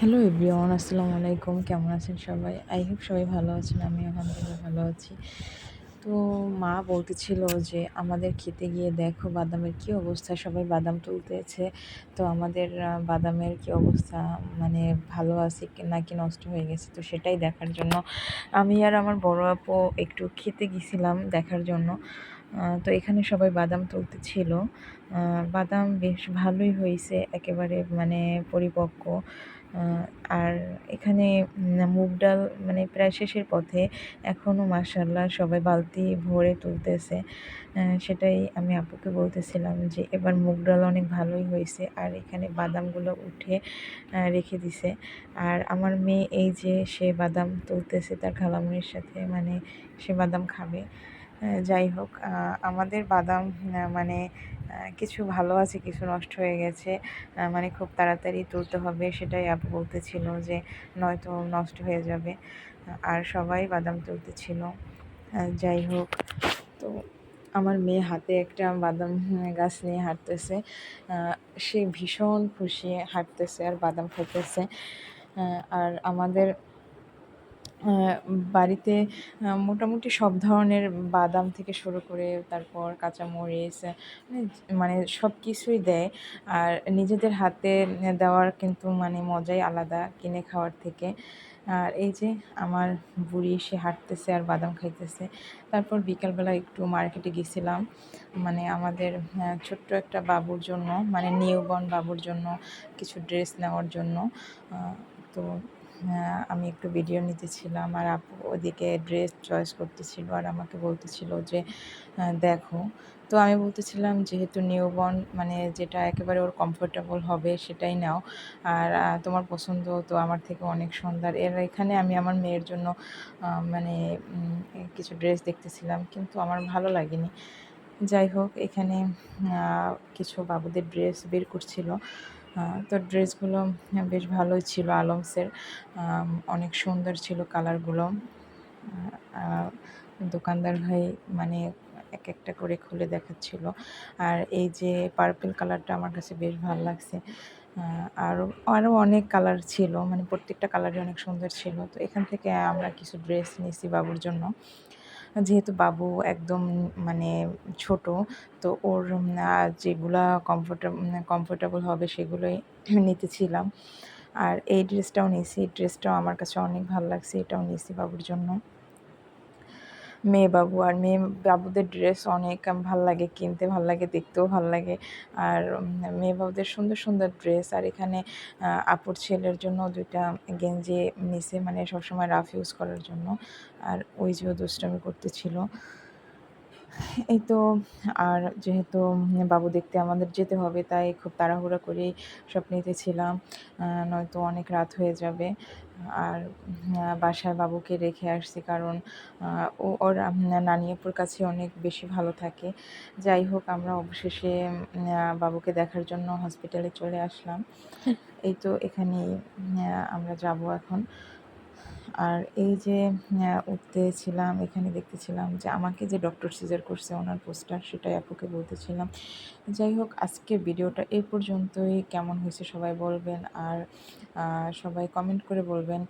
Hello everyone আসসালামু আলাইকুম কেমন আছেন সবাই? আই হোপ সবাই ভালো আছেন। আমি আলহামদুলিল্লাহ ভালো আছি। তো মা বলতেছিল যে, আমাদের খেতে গিয়ে দেখো বাদামের কি অবস্থা? সবাই বাদাম তুলতেছে। তো আমাদের বাদামের কি অবস্থা? মানে ভালো আছে কি নাকি নষ্ট হয়ে গেছে? তো সেটাই দেখার জন্য আমি আর আমার বড় আপু একটু খেতে গেছিলাম দেখার জন্য। তো এখানে সবাই বাদাম তুলতে ছিল। বাদাম বেশ ভালোই হয়েছে, একেবারে মানে পরিপক্ক। আর এখানে মুগ ডাল মানে প্রায় শেষের পথে এখনও মাসাল্লাহ সবাই বালতি ভরে তুলতেছে। সেটাই আমি আপুকে বলতেছিলাম যে এবার মুগ ডাল অনেক ভালোই হয়েছে আর এখানে বাদামগুলো উঠে রেখে দিছে। আর আমার মেয়ে এই যে সে বাদাম তুলতেছে তার খালামুনির সাথে মানে সে বাদাম খাবে। যাই হোক আমাদের বাদাম মানে কিছু ভালো আছে, কিছু নষ্ট হয়ে গেছে মানে খুব তাড়াতাড়ি তুলতে হবে সেটাই আপু বলতেছিল যে নয়তো নষ্ট হয়ে যাবে। আর সবাই বাদাম তুলতেছিল। যাই হোক, তো আমার মেয়ে হাতে একটা বাদাম গাছ নিয়ে হাঁটতেছে। সে ভীষণ খুশি হাঁটতেছে আর বাদাম খেতেছে। আর আমাদের বাড়িতে মোটামুটি সব ধরনের বাদাম থেকে শুরু করে তারপর কাঁচামরিচ মানে সব কিছুই দেয়। আর নিজেদের হাতে দেওয়ার কিন্তু মানে মজাই আলাদা কিনে খাওয়ার থেকে। আর এই যে আমার বুড়ি এসে হাঁটতেছে আর বাদাম খাইতেছে। তারপর বিকালবেলা একটু মার্কেটে গেছিলাম। মানে আমাদের ছোট্ট একটা বাবুর জন্য মানে নিউবর্ন বাবুর জন্য কিছু ড্রেস নেওয়ার জন্য। তো আমি একটু ভিডিও নিতেছিলাম আর আপু ওদিকে ড্রেস চয়েস করতেছিল আর আমাকে বলতেছিল যে দেখো। তো আমি বলতেছিলাম যেহেতু নিউবর্ন মানে যেটা একেবারে ওর কমফোর্টেবল হবে সেটাই নাও। আর তোমার পছন্দ তো আমার থেকে অনেক সুন্দর। এর এখানে আমি আমার মেয়ের জন্য মানে কিছু ড্রেস দেখতেছিলাম কিন্তু আমার ভালো লাগেনি। যাই হোক, এখানে কিছু বাবুদের ড্রেস বের করছিল। তো ড্রেসগুলো বেশ ভালোই ছিল আলমসের। অনেক সুন্দর ছিল কালারগুলো। দোকানদার ভাই মানে এক একটা করে খুলে দেখাচ্ছিল। আর এই যে পার্পেল কালারটা আমার কাছে বেশ ভালো লাগছে। আরও আরও অনেক কালার ছিল। মানে প্রত্যেকটা কালারই অনেক সুন্দর ছিল। তো এখান থেকে আমরা কিছু ড্রেস নিয়েছি বাবুর জন্য। যেহেতু বাবু একদম মানে ছোট, তো ওর যেগুলা কমফোর্টেবল কমফোর্টেবল হবে সেগুলোই নিতেছিলাম। আর এই ড্রেসটাও নিয়েছি, এই ড্রেসটাও আমার কাছে অনেক ভালো লাগছে, এটাও নিয়েছি বাবুর জন্য। মেয়ে বাবু আর মেয়ে বাবুদের ড্রেস অনেক ভালো লাগে, কিনতে ভালো লাগে, দেখতেও ভালো লাগে। আর মেয়ে বাবুদের সুন্দর সুন্দর ড্রেস আর এখানে আপুর ছেলের জন্য দুইটা গেঞ্জি মিশে মানে সবসময় রাফ ইউজ করার জন্য। আর ওই যে দুষ্টামি করতেছিল। এই তো আর যেহেতু বাবু দেখতে আমাদের যেতে হবে তাই খুব তাড়াহুড়া করেই সব নিতেছিলাম নয়তো অনেক রাত হয়ে যাবে। আর বাসায় বাবুকে রেখে আসছি কারণ ও ওর নানিয়াপুর কাছে অনেক বেশি ভালো থাকে। যাই হোক আমরা অবশেষে বাবুকে দেখার জন্য হসপিটালে চলে আসলাম। এই তো এখানেই আমরা যাব এখন। আর এই যে উঠতেছিলাম, এখানে দেখতেছিলাম যে আমাকে যে ডক্টর সিজার করছে ওনার পোস্টার সেটাই আপুকে বলতেছিলাম। যাই হোক আজকে ভিডিওটা এই পর্যন্তই। কেমন হয়েছে সবাই বলবেন আর সবাই কমেন্ট করে বলবেন।